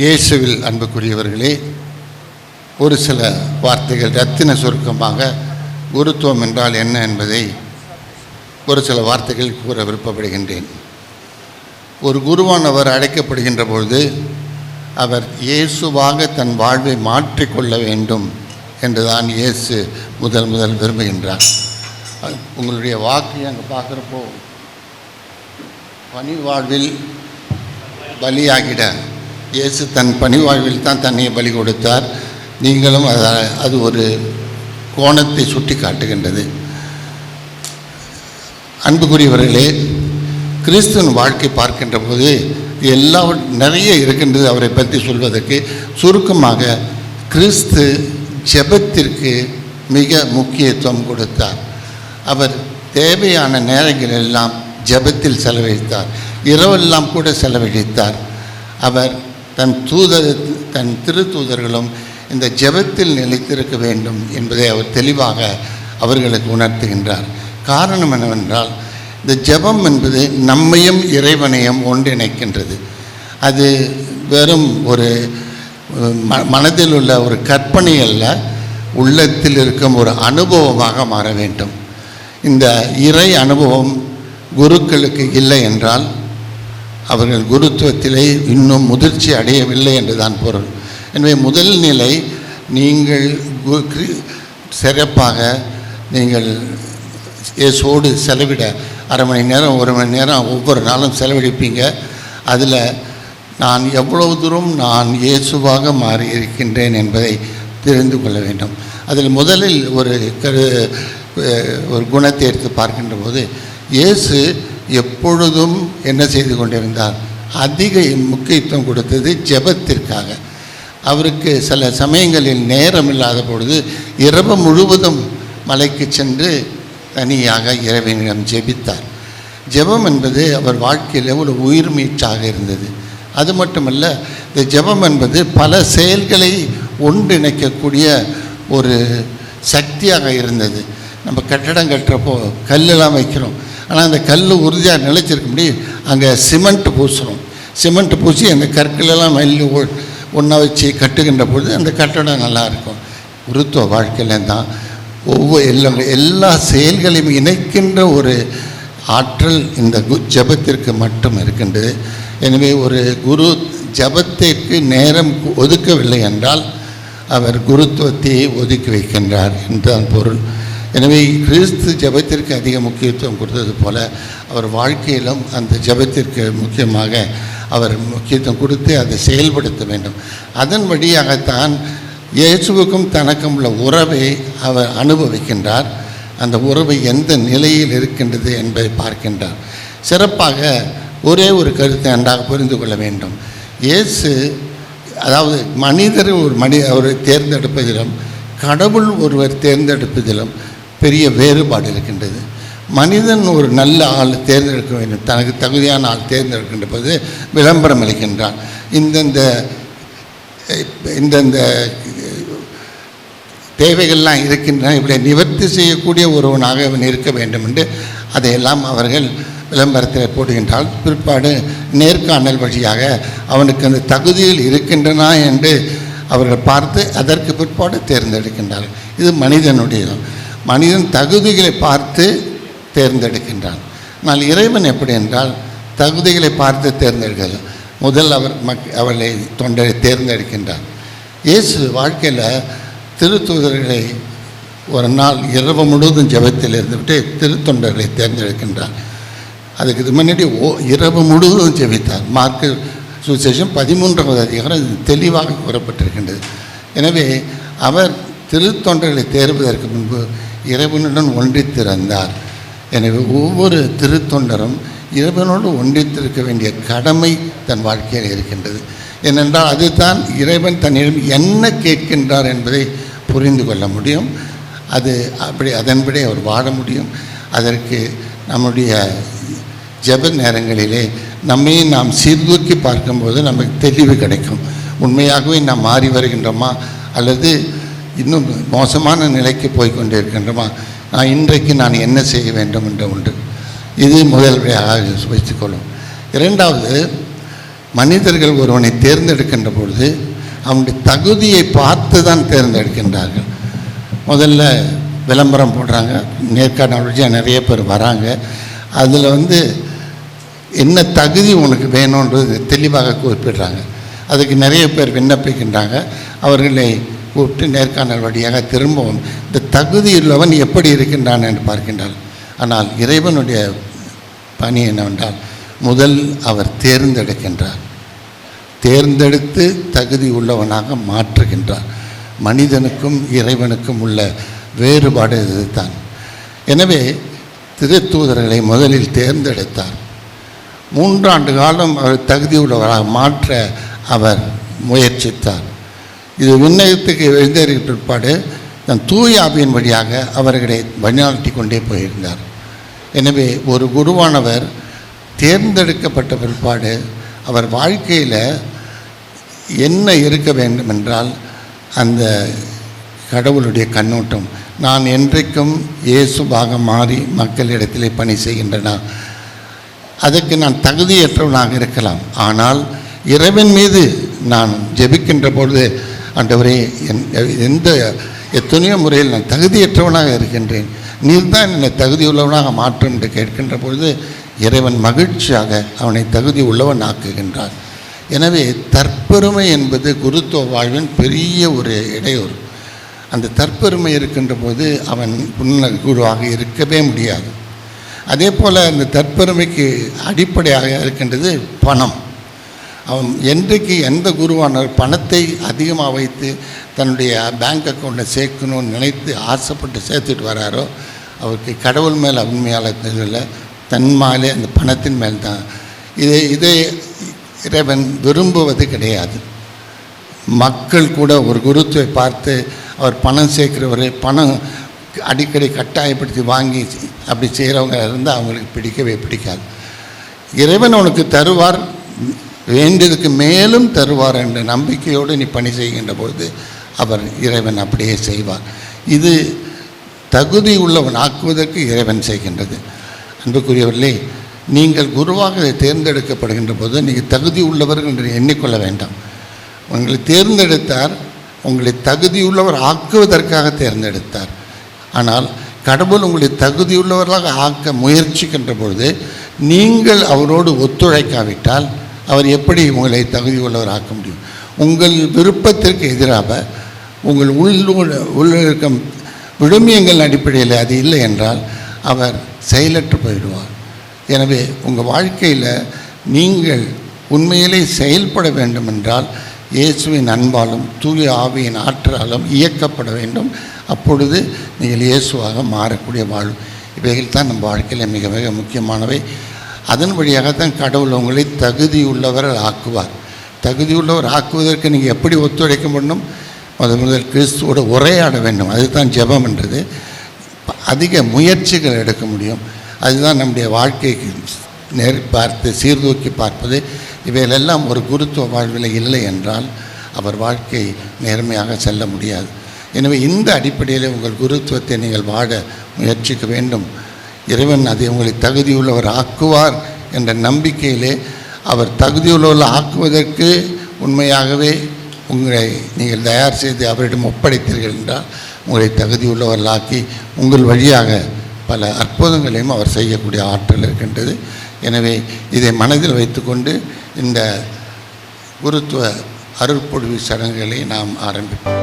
இயேசுவில் அன்புக்குரியவர்களே ஒரு சில வார்த்தைகள் ரத்தின சுருக்கமாக குருத்துவம் என்றால் என்ன என்பதை ஒரு சில வார்த்தைகள் கூற விருப்பப்படுகின்றேன். ஒரு குருவானவர் அழைக்கப்படுகின்ற பொழுது அவர் இயேசுவாக தன் வாழ்வை மாற்றிக்கொள்ள வேண்டும் என்றுதான் இயேசு முதல் முதல் விரும்புகின்றார். உங்களுடைய வாக்கு அங்கே பார்க்குறப்போ பணி வாழ்வில் பலியாகிட இயேசு தன் பணி வாழ்வில் தான் தன்னை பலி கொடுத்தார். நீங்களும் அதை அது ஒரு கோணத்தை சுட்டி காட்டுகின்றது அன்புக்குரியவர்களே கிறிஸ்துவின் வாழ்க்கை பார்க்கின்ற போது எல்லா நிறைய இருக்கின்றது அவரை பற்றி சொல்வதற்கு. சுருக்கமாக கிறிஸ்து ஜெபத்திற்கு மிக முக்கியத்துவம் கொடுத்தார். அவர் தேவையான நேரங்கள் எல்லாம் ஜெபத்தில் செலவழித்தார். இரவெல்லாம் கூட செலவழித்தார். அவர் தன் தூதர் தன் திருத்தூதர்களும் இந்த ஜெபத்தில் நிலைத்திருக்க வேண்டும் என்பதை அவர் தெளிவாக அவர்களுக்கு உணர்த்துகின்றார். காரணம் என்னவென்றால் இந்த ஜெபம் என்பது நம்மையும் இறைவனையும் ஒன்றிணைக்கின்றது. அது வெறும் ஒரு ம மனதில் உள்ள ஒரு கற்பனை அல்ல உள்ளத்தில் இருக்கும் ஒரு அனுபவமாக மாற வேண்டும். இந்த இறை அனுபவம் குருக்களுக்கு இல்லை என்றால் அவர்கள் குருத்துவத்திலே இன்னும் முதிர்ச்சி அடையவில்லை என்றுதான் பொருள். எனவே முதல் நிலை நீங்கள் சிறப்பாக நீங்கள் இயேசுவோடு செலவிட அரை மணி நேரம் ஒரு மணி நேரம் ஒவ்வொரு நாளும் செலவழிப்பீங்க. அதில் நான் எவ்வளவு தூரம் நான் இயேசுவாக மாறி இருக்கின்றேன் என்பதை தெரிந்து கொள்ள வேண்டும். அதில் முதலில் ஒரு கரு ஒரு குணத்தை எடுத்து பார்க்கின்ற போது இயேசு எப்பொழுதும் என்ன செய்து கொண்டிருந்தார்? அதிக முக்கியத்துவம் கொடுத்தது ஜெபத்திற்காக. அவருக்கு சில சமயங்களில் நேரம் இல்லாத பொழுது இரவு முழுவதும் மலைக்கு சென்று தனியாக இறைவனிடம் ஜெபித்தார். ஜெபம் என்பது அவர் வாழ்க்கையில் ஒரு உயிர் மீச்சாக இருந்தது. அது மட்டுமல்ல இந்த ஜெபம் என்பது பல செயல்களை ஒன்றிணைக்கக்கூடிய ஒரு சக்தியாக இருந்தது. நம்ம கட்டடம் கட்டுறப்போ கல்லெல்லாம் வைக்கிறோம். ஆனால் அந்த கல் உறுதியாக நிலைச்சிருக்க முடியும் அங்கே சிமெண்ட் பூசுகிறோம் சிமெண்ட் பூசி அந்த கற்களெல்லாம் மல்லி ஒன்றா வச்சு கட்டுகின்ற பொழுது அந்த கட்டடம் நல்லா இருக்கும் குருத்துவ தான் ஒவ்வொரு எல்லா எல்லா செயல்களையும் இணைக்கின்ற ஒரு ஆற்றல் இந்த கு ஜபத்திற்கு மட்டும் இருக்கின்றது. எனவே ஒரு குரு ஜபத்திற்கு நேரம் ஒதுக்கவில்லை என்றால் அவர் குருத்துவத்தையே ஒதுக்கி வைக்கின்றார் என்றுதான் பொருள். எனவே கிறிஸ்து ஜபத்திற்கு அதிக முக்கியத்துவம் கொடுத்தது போல அவர் வாழ்க்கையிலும் அந்த ஜபத்திற்கு முக்கியமாக அவர் முக்கியத்துவம் கொடுத்து அதை செயல்படுத்த வேண்டும். அதன் வழியாகத்தான் இயேசுவுக்கும் தனக்கும் உள்ள உறவை அவர் அனுபவிக்கின்றார். அந்த உறவு எந்த நிலையில் இருக்கின்றது என்பதை பார்க்கின்றார். சிறப்பாக ஒரே ஒரு கருத்தை நன்றாக புரிந்து கொள்ள வேண்டும். இயேசு அதாவது மனிதர் ஒரு மனித அவரை தேர்ந்தெடுப்பதிலும் கடவுள் ஒருவர் தேர்ந்தெடுப்பதிலும் பெரிய வேறுபாடு இருக்கின்றது. மனிதன் ஒரு நல்ல ஆள் தேர்ந்தெடுக்க வேண்டும். தனக்கு தகுதியான ஆள் தேர்ந்தெடுக்கின்ற போது விளம்பரம் அளிக்கின்றான். இந்தந்த இந்தந்த தேவைகள்லாம் இருக்கின்றன. இப்படி நிவர்த்தி செய்யக்கூடிய ஒருவனாக அவன் இருக்க வேண்டும் என்று அதையெல்லாம் அவர்கள் விளம்பரத்தில் போடுகின்றால் பிற்பாடு நேர்காணல் வழியாக அவனுக்கு அந்த தகுதியில் இருக்கின்றனா என்று அவர்கள் பார்த்து அதற்கு பிற்பாடு தேர்ந்தெடுக்கின்றார்கள். இது மனிதனுடைய மனிதன் தகுதிகளை பார்த்து தேர்ந்தெடுக்கின்றான். ஆனால் இறைவன் எப்படி என்றால் தகுதிகளை பார்த்து தேர்ந்தெடுக்கிறது. முதல் அவர் மக் அவர்களை தொண்டரை தேர்ந்தெடுக்கின்றார் இயேசு வாழ்க்கையில் திருத்தூதர்களை ஒரு நாள் இரவு முழுவதும் ஜபத்தில் இருந்துவிட்டு திருத்தொண்டர்களை தேர்ந்தெடுக்கின்றார் அதுக்கு இது முன்னாடி ஓ இரவு முழுவதும் ஜெபித்தார். மார்க்கு சுசேஷம் பதிமூன்றாவது அதிகாரம் தெளிவாக கூறப்பட்டிருக்கின்றது. எனவே அவர் திருத்தொண்டர்களை தேர்வதற்கு முன்பு இறைவனுடன் ஒன்றித்திருந்தார் எனவே ஒவ்வொரு திருத்தொண்டரும் இறைவனோடு ஒன்றித்திருக்க வேண்டிய கடமை தன் வாழ்க்கையில் இருக்கின்றது. ஏனென்றால் அதுதான் இறைவன் தன்னிடம் என்ன கேட்கின்றார் என்பதை புரிந்து கொள்ள முடியும். அது அப்படி அதன்படி அவர் வாழ முடியும். அதற்கு நம்முடைய ஜெப நேரங்களிலே நம்மையே நாம் சீர்தூக்கி பார்க்கும்போது நமக்கு தெளிவு கிடைக்கும். உண்மையாகவே நாம் மாறி வருகின்றோமா? அல்லது இன்னும் மோசமான நிலைக்கு போய்கொண்டே இருக்கின்றமா நான் இன்றைக்கு நான் என்ன செய்ய வேண்டும் என்று உண்டு இது முதல் வைத்துக்கொள்ளும் இரண்டாவது மனிதர்கள் ஒருவனை தேர்ந்தெடுக்கின்ற பொழுது அவனுடைய தகுதியை பார்த்து தான் தேர்ந்தெடுக்கின்றார்கள். முதல்ல விளம்பரம் போடுறாங்க. நேர்காணல் வழியாக நிறைய பேர் வராங்க. அதில் வந்து என்ன தகுதி உனக்கு வேணுன்றது தெளிவாக குறிப்பிடுறாங்க. அதுக்கு நிறைய பேர் விண்ணப்பிக்கின்றாங்க. அவர்களை கூப்பிட்டு நேர்காணல் வழியாக திரும்பவும் இந்த தகுதியுள்ளவன் எப்படி இருக்கின்றான்? என்று பார்க்கின்றாள். ஆனால் இறைவனுடைய பணி என்னவென்றால் முதல் அவர் தேர்ந்தெடுக்கின்றார். தேர்ந்தெடுத்து தகுதி உள்ளவனாக மாற்றுகின்றார். மனிதனுக்கும் இறைவனுக்கும் உள்ள வேறுபாடு இதுதான். எனவே திருத்தூதர்களை முதலில் தேர்ந்தெடுத்தார். மூன்றாண்டு காலம் அவர் தகுதியுள்ளவராக மாற்ற அவர் முயற்சித்தார். இது விண்ணகத்துக்கு எழுந்தேறிய பிற்பாடு தன் தூய ஆவியின் வழியாக அவர்களை வழிநடத்தி கொண்டே போயிருந்தார். எனவே ஒரு குருவானவர் தேர்ந்தெடுக்கப்பட்ட பிற்பாடு அவர் வாழ்க்கையில் என்ன இருக்க வேண்டும் என்றால் அந்த கடவுளுடைய கண்ணோட்டம் நான் என்றைக்கும் இயேசுவாக மாறி மக்களிடத்திலே பணி செய்கின்றனா? அதற்கு நான் தகுதியற்றவனாக இருக்கலாம். ஆனால் இறைவன் மீது நான் ஜெபிக்கின்ற பொழுது ஆண்டவரே என் எந்த எத்தனையோ முறையில் நான் தகுதியற்றவனாக இருக்கின்றேன். நீர் தான் என்னை தகுதியுள்ளவனாக மாற்றும் என்று கேட்கின்ற பொழுது இறைவன் மகிழ்ச்சியாக அவனை தகுதி உள்ளவன் ஆக்குகின்றார். எனவே தற்பெருமை என்பது குருத்துவ வாழ்வின் பெரிய ஒரு இடையூறு. அந்த தற்பெருமை இருக்கின்ற போது அவன் உன்ன குருவாக இருக்கவே முடியாது. அதே போல் அந்த தற்பெருமைக்கு அடிப்படையாக இருக்கின்றது பணம். அவன் என்றைக்கு எந்த குருவானவர் பணத்தை அதிகமாக வைத்து தன்னுடைய பேங்க் அக்கௌண்ட்டை சேர்க்கணும்னு நினைத்து ஆசைப்பட்டு சேர்த்துட்டு வராரோ அவருக்கு கடவுள் மேலே உண்மையால் இல்லை தன்மாலே அந்த பணத்தின் மேல் தான். இதை இதை இறைவன் விரும்புவது கிடையாது. மக்கள் கூட ஒரு குருத்துவை பார்த்து அவர் பணம் சேர்க்கிறவர் பணம் அடிக்கடி கட்டாயப்படுத்தி வாங்கி அப்படி செய்கிறவங்க இருந்தால் அவங்களுக்கு பிடிக்கவே பிடிக்காது. இறைவன் உனக்கு தருவார். வேண்டியதுக்கு மேலும் தருவார் என்ற நம்பிக்கையோடு நீ பணி செய்கின்ற பொழுது அவர் இறைவன் அப்படியே செய்வார். இது தகுதி உள்ளவன் ஆக்குவதற்கு இறைவன் செய்கின்றது. அன்புக்குரியவர்களே நீங்கள் குருவாக தேர்ந்தெடுக்கப்படுகின்ற போது நீங்கள் தகுதி உள்ளவர்கள் என்று எண்ணிக்கொள்ள வேண்டாம். உங்களை தேர்ந்தெடுத்தார் உங்களை தகுதியுள்ளவர் ஆக்குவதற்காக தேர்ந்தெடுத்தார். ஆனால் கடவுள் உங்களை தகுதியுள்ளவர்களாக ஆக்க முயற்சிக்கின்ற பொழுது நீங்கள் அவரோடு ஒத்துழைக்காவிட்டால் அவர் எப்படி உங்களை தகுதியுள்ளவர் ஆக்க முடியும்? உங்கள் விருப்பத்திற்கு எதிராக உங்கள் உள் உள்ளிருக்கும் விழுமியங்கள் அடிப்படையில் அது இல்லை என்றால் அவர் செயலற்று போயிடுவார். எனவே உங்கள் வாழ்க்கையில் நீங்கள் உண்மையிலே செயல்பட வேண்டும் என்றால் இயேசுவின் அன்பாலும் தூய ஆவியின் ஆற்றலாலும் இயக்கப்பட வேண்டும். அப்பொழுது நீங்கள் இயேசுவாக மாறக்கூடிய வாழ்வு. இவைகள் தான் நம் வாழ்க்கையில் மிக மிக முக்கியமானவை. அதன் வழியாகத்தான் கடவுள் உங்களை தகுதியுள்ளவர் ஆக்குவார். தகுதியுள்ளவர் ஆக்குவதற்கு நீங்கள் எப்படி ஒத்துழைக்க வேண்டும் முதல் முதல் கிறிஸ்துவோடு உரையாட வேண்டும். அதுதான் ஜெபம் என்றது. அதிக முயற்சிகள் எடுக்க முடியும். அதுதான் நம்முடைய வாழ்க்கைக்கு நேர் பார்த்து சீர்தூக்கி பார்ப்பது. இவைகளெல்லாம் ஒரு குருத்துவ வாழ்வில் இல்லை என்றால் அவர் வாழ்க்கை நேர்மையாக செல்ல முடியாது. எனவே இந்த அடிப்படையில் உங்கள் குருத்துவத்தை நீங்கள் வாழ முயற்சிக்க வேண்டும். இறைவன் அதை உங்களை தகுதியுள்ளவர் ஆக்குவார் என்ற நம்பிக்கையிலே அவர் தகுதியுள்ளவர் ஆக்குவதற்கு உண்மையாகவே உங்களை நீங்கள் தயார் செய்து அவரிடம் ஒப்படைத்தீர்கள் என்றால் உங்களை தகுதியுள்ளவர்களாக்கி உங்கள் வழியாக பல அற்புதங்களையும் அவர் செய்யக்கூடிய ஆற்றல் இருக்கின்றது. எனவே இதை மனதில் வைத்துக்கொண்டு இந்த குருத்துவ அருட்பொழிவு சடங்குகளை நாம் ஆரம்பிப்போம்.